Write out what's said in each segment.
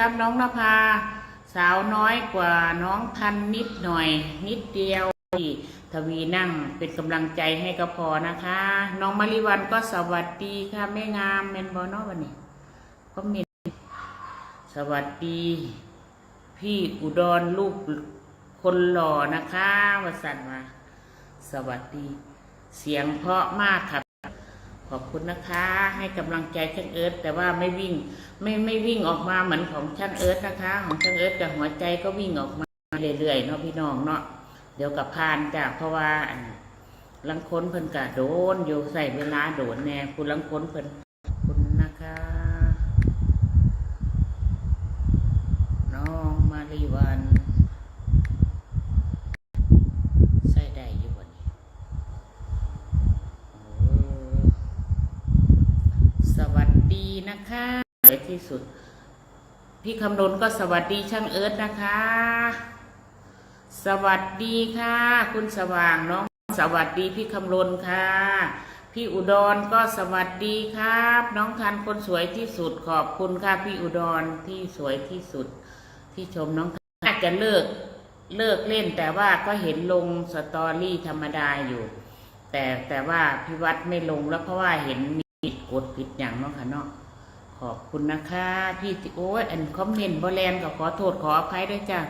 ครับน้องนภาสาวน้อยกว่าน้องทันนิดหน่อย นิดเดียวที่ทวีนั่งเป็นกำลังใจให้ก็พอนะคะ น้องมาริวันก็สวัสดีค่ะแม่งามเมนบอนอวันนี้ก็มีสวัสดี พี่อุดรลูกคนหล่อนะคะวสันมา สวัสดี เสียงเพราะมากค่ะ ขอบคุณนะคะ ให้กำลังใจช่างเอิร์ธแต่ว่าไม่วิ่ง ไม่ไม่วิ่งออกมาเหมือนของช่างเอิร์ธนะคะ ของช่างเอิร์ธกับหัวใจก็วิ่งออกมาเรื่อยๆเนาะพี่น้องเนาะเดี๋ยวกับพานจ้ะเพราะว่าลังค้นเพิ่นกะโดนอยู่ใส่เวลาโดนแน่คุณลังค้นเพิ่นขอบคุณนะคะ น้องมารีวันใส่ได้อยู่วันนี้โอ้สวัสดีนะคะ สวยที่สุด พี่คำนนก็สวัสดีช่างเอิร์ธนะคะ สวัสดีค่ะ คุณสว่างน้องสวัสดีพี่คำนนค่ะ พี่อุดรก็สวัสดีครับ น้องทันคนสวยที่สุดขอบคุณค่ะพี่อุดรที่สวยที่สุด ที่ชมน้องทันน่าจะเลิกเลิกเล่นแต่ว่าก็เห็นลงสตอรี่ธรรมดาอยู่ แต่แต่ว่าพี่วัดไม่ลงแล้วเพราะว่าเห็นมีผิดกฎผิดอย่างเนาะค่ะเนาะ อบคุณนะคะพี่ที่โอ้ยอันคอมเมนต์บอแลนก็ขอโทษขออภัยด้วยจ้ะ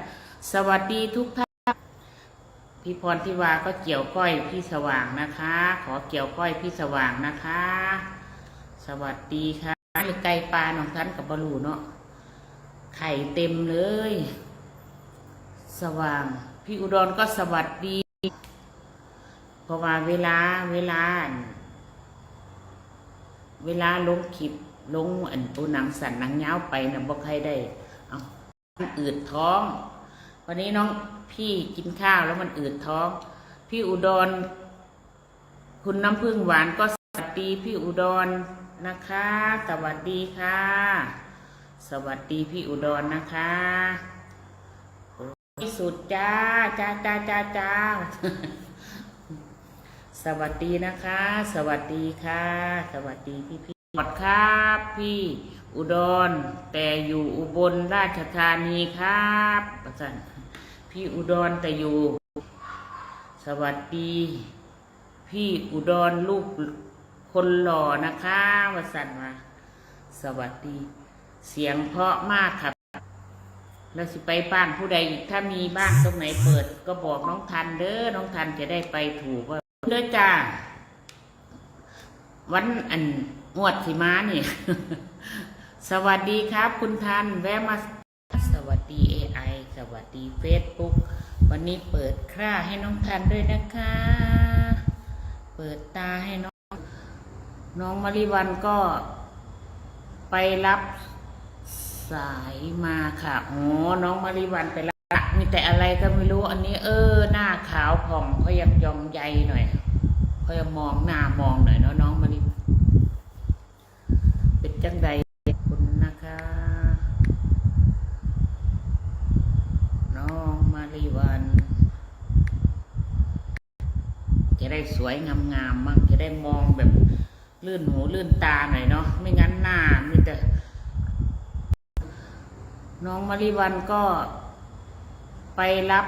สวัสดีทุกท่านพี่พรทิวาก็เกี่ยวก้อยพี่สว่างนะคะ ขอเกี่ยวก้อยพี่สว่างนะคะ สวัสดีค่ะหรือไก่ปลาหนองทันกับบลูเนาะไข่เต็มเลย สว่าง พี่อุดรก็สวัสดีเพราะว่าเวลาเวลา เวลาลงคลิป ลงอันตัวหนังสันหนังเยาไปนะบ่ใครได้เอาอืดท้อง วันนี้น้องพี่กินข้าวแล้วมันอืดท้อง พี่อุดร คุณน้ำพึ่งหวานก็สวัสดีพี่อุดรนะคะ สวัสดีค่ะ สวัสดีพี่อุดรนะคะที่สุดจ้าจ้าจ้าจ้าจ้าสวัสดีนะคะ สวัสดีค่ะ สวัสดีพี่พี่ หมดครับพี่อุดร แต่อยู่อุบลราชธานีครับประจันพี่อุดรแต่อยู่ สวัสดี พี่อุดรลูกคนหล่อนะคะวสันมาสวัสดี เสียงเพราะมากครับแล้วสิไปบ้านผู้ใดอีกถ้ามีบ้านตรงไหนเปิด ก็บอกน้องทันเด้อน้องทันจะได้ไปถูกว่าเด้อจ้าวันอัน งวดสิมานี่ สวัสดีครับ คุณทันแวะมาสวัสดี AI สวัสดี Facebook วันนี้เปิดคร่าให้น้องทันด้วยนะคะ เปิดตาให้น้อง น้องมาริวันก็ ไปรับสายมาค่ะอ๋อน้องมาริวันไปรับมีแต่อะไรก็ไม่รู้ อันนี้ เออ หน้าขาวผ่องเขายังยองใยหน่อยเขายังมองหน้ามองหน่อยเนาะน้องมาริ จังใดคุณนะคะน้องมาริวัน จะได้สวยงามๆมั่งจะได้มองแบบลื่นหูลื่นตาหน่อยเนาะไม่งั้นหน้ามีแต่น้องมาริวันก็ไปรับ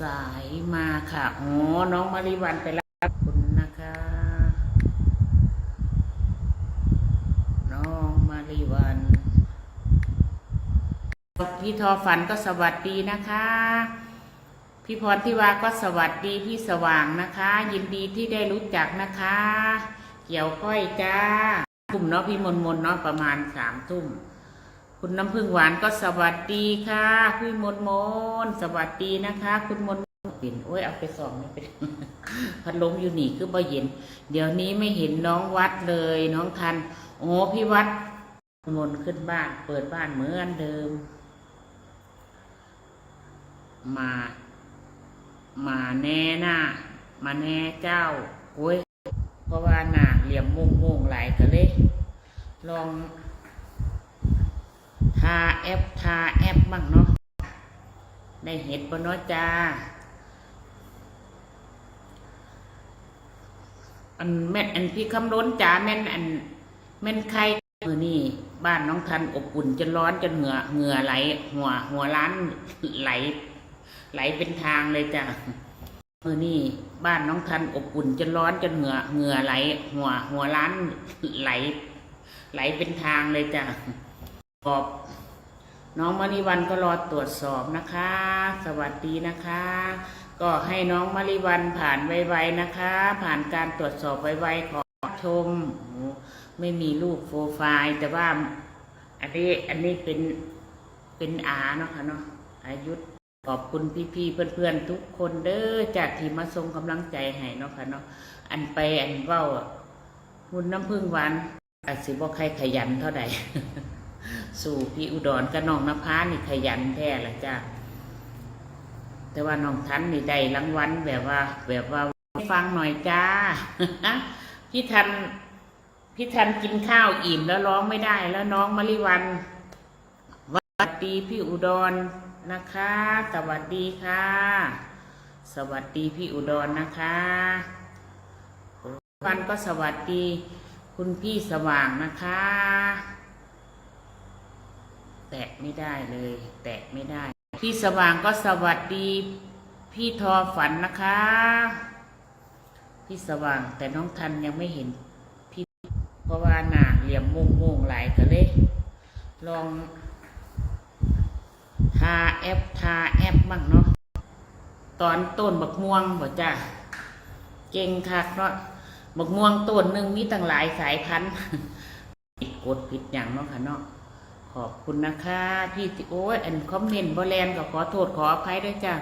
สายมาค่ะ อ๋อ น้องมาริวันไปรับขอบคุณนะคะ น้องมาริวัน พี่ทอฝันก็สวัสดีนะคะ พี่พรทิวาก็สวัสดีพี่สว่างนะคะ ยินดีที่ได้รู้จักนะคะ เกี่ยวก้อยจ้าทุ่มเนาะพี่มนมนเนาะประมาณสามทุ่มคุณน้ำพึ่งหวานก็สวัสดีค่ะพี่มนมนสวัสดีนะคะ คุณมนเห็นโอ้ยเอาไปส่องไม่เป็นพัดลมอยู่นี่คือบ่เย็น เดี๋ยวนี้ไม่เห็นน้องวัดเลยน้องทัน โอ้พี่วัดมนขึ้นบ้าน เปิดบ้านเหมือนเดิม มามาแน่หน้ามาแน่เจ้าโอ้ยเพราะว่าหน้าเหลี่ยมมุงมุงๆหลายก็เลย ลองทาแอปทาแอปบ้างเนาะได้เห็ดบนเนาะจ้า อันแม่นอันพี่คำล้นจ้าแม่นอันแม่นใครมือนี่บ้านน้องทันอบอุ่นจนร้อนจนเหงื่อเหงื่อไหล หัว หัวร้านไหล ไหลเป็นทางเลยจ้ะมือนี่บ้านน้องทันอบอุ่นจนร้อนจนเหงื่อเหงื่อไหล หัว หัวร้านไหล ไหลเป็นทางเลยจ้ะขอบ น้องมริวันก็รอตรวจสอบนะคะ สวัสดีนะคะ ก็ให้น้องมริวันผ่านไวๆนะคะ ผ่านการตรวจสอบไวๆขอชม ไม่มีรูปโปรไฟล์ แต่ว่าอันนี้อันนี้เป็นเป็นอาเนาะค่ะเนาะอายุ ขอบคุณพี่ๆเพื่อนๆทุกคนเด้อจากที่มาส่งกำลังใจให้เนาะค่ะเนาะอันไปอันเว้าหุ่นน้ำพึ่งหวานอาจสิบ่ใครขยันเท่าใดสู่พี่อุดรกับน้องนภานี่ขยันแท้ละจ้าแต่ว่าน้องทันนี่ได้รางวัลแบบว่า แบบว่าฟังหน่อยจ้าพี่ทันพี่ทันกินข้าวอิ่มแล้วร้องไม่ได้ แล้วน้องมะลิวันวัสดีพี่อุดร นะคะ สวัสดีค่ะ สวัสดีพี่อุดรนะคะวันก็สวัสดี คุณพี่สว่างนะคะ แตะไม่ได้เลย แตะไม่ได้ พี่สว่างก็สวัสดีพี่ทอฝันนะคะ พี่สว่างแต่น้องทันยังไม่เห็น พี่เพราะว่าหนาเหลี่ยมมุงมุงหลายก็เลย ลอง ทาแอปทาแอปบ้างเนาะตอนต้นบักม่วงบ่จ้ะเก่งคักเนาะบักม่วงต้นหนึ่งมีตั้งหลายสายพันธุ์ผิดกฎผิดอย่างเนาะค่ะเนาะขอบคุณนะคะ พี่โอ้ยอันคอมเมนต์บอแลนก็ขอโทษขออภัยด้วยจ้ะ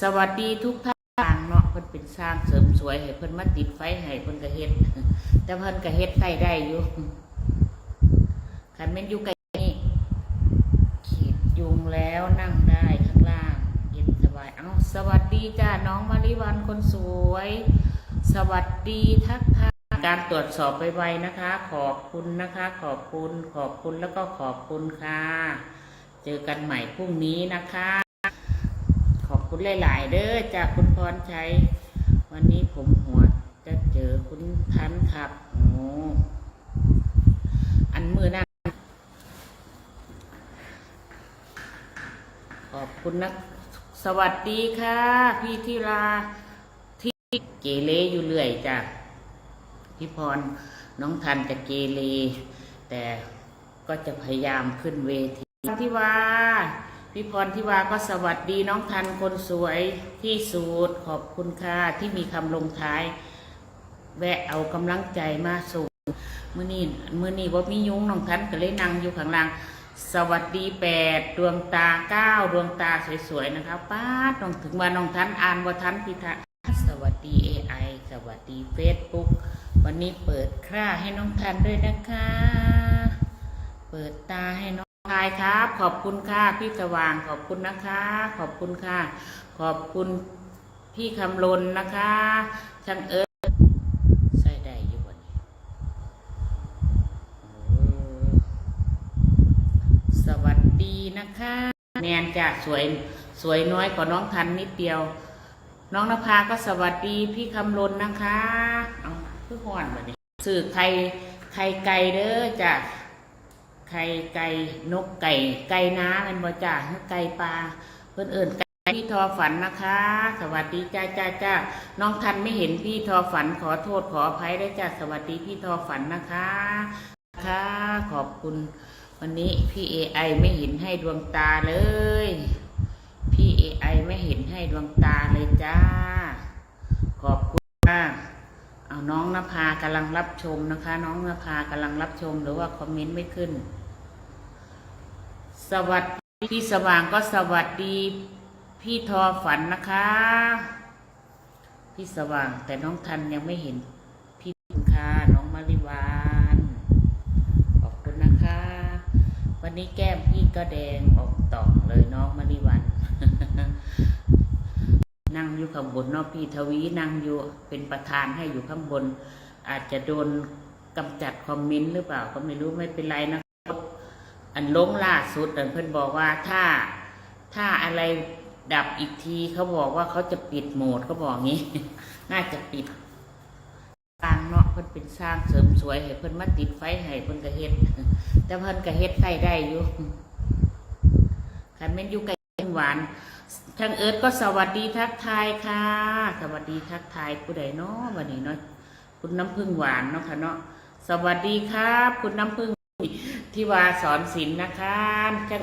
สวัสดีทุกท่านเนาะเพิ่นเป็นสร้างเสริมสวยให้เพิ่นมาติดไฟให้เพิ่นก็เฮ็ดแต่เพิ่นก็เฮ็ดใต้ได้อยู่คันแม่นอยู่ไกลนี่ขีดยุงแล้วนั่งได้ข้างล่างเย็นสบายเอ้า สวัสดีจ้าน้องมาริวันคนสวย สวัสดีทักทายการตรวจสอบไวนะคะ ขอบคุณนะคะ ขอบคุณขอบคุณแล้วก็ขอบคุณค่ะ เจอกันใหม่พรุ่งนี้นะคะ ขอบคุณหลาย ๆ เด้อจากคุณพรชัยวันนี้ผมหัวจะเจอคุณทันครับโอ้อันมือหน้าขอบคุณนะ สวัสดีค่ะ พี่ธีราที่เกเรอยู่เรื่อยจ้ะพี่พรน้องทันจะเกเรแต่ก็จะพยายามขึ้นเวทีที่ว่าพี่พรที่ว่าก็สวัสดีน้องทันคนสวยที่สุดขอบคุณค่ะที่มีคำลงท้าย แวะเอากำลังใจมาส่งมื่อนี้มื่อนี้ว่ามียุงน้องทันก็เลยนั่งอยู่ข้างล่าง สวัสดีแปดดวงตาเก้าดวงตาสวยๆนะคะป้าน้องถึงว่าน้องทันอ่านว่าทันพิธาสวัสดี AI สวัสดี Facebook วันนี้เปิดค่าให้น้องทันด้วยนะคะ เปิดตาให้น้องทายครับ ขอบคุณค่ะพี่สว่างขอบคุณนะคะ ขอบคุณค่ะ ขอบคุณพี่คำลนนะคะช่างเอิร์ธใส่ได้อยู่วันนี้โอ้สวัสดีนะคะ แนนจะ สวยสวยน้อยกว่าน้องทันนิดเดียว น้องนภาก็สวัสดีพี่คำลนนะคะเอาเพื่อห่อนแบบนี้สื่อไข่ไข่ไก่เด้อจ้ะไข่ไก่นกไก่ ไก่น้ำมันบ่จ้ะไก่ปลาเพื่อนเอื่นไก่พี่ทอฝันนะคะ สวัสดีจ้าจ้าจ้าน้องทันไม่เห็นพี่ทอฝันขอโทษขออภัยได้จ้ะสวัสดีพี่ทอฝันนะคะค่ะขอบคุณ วันนี้พี่เอไอไม่เห็นให้ดวงตาเลย พี่เอไอไม่เห็นให้ดวงตาเลยจ้า ขอบคุณมากเอาน้องนภากำลังรับชมนะคะ น้องนภากำลังรับชมหรือว่าคอมเมนต์ไม่ขึ้น สวัสดีพี่สว่างก็สวัสดี พี่ทอฝันนะคะ พี่สว่างแต่น้องทันยังไม่เห็น พี่ค่ะน้องมาริวานขอบคุณนะคะ วั นนี้แก้มพี่ก็แดงออกต่องเลยน้องมาริวัน นั่งอยู่ข้างบนเนาะพี่ทวีนั่งอยู่เป็นประธานให้อยู่ข้างบน อาจจะโดนกำจัดคอมเมนต์หรือเปล่าก็ไม่รู้ไม่เป็นไรนะอันลงล่าสุดอันเพื่อนบอกว่าถ้าถ้าอะไรดับอีกทีเขาบอกว่าเขาจะปิดโหมดเขาบอกงี้ น่าจะปิด สร้างเนาะเพิ่นเป็นสร้างเสริมสวยให้เพิ่นมาติดไฟให้เพิ่นก็เฮ็ด แต่เพิ่นก็เฮ็ดใกล้ได้อยู่คันแม่นอยู่ใกลหวานทางเอิร์ธก็สวัสดีทักทายค่ะ สวัสดีทักทายผู้ใดเนาะวันนี้เนาะคุณน้ำพึ่งหวานเนาะค่ะเนาะสวัสดีครับ คุณน้ำพึ่งที่ว่าสอนศิลป์นะคะทางเอิร์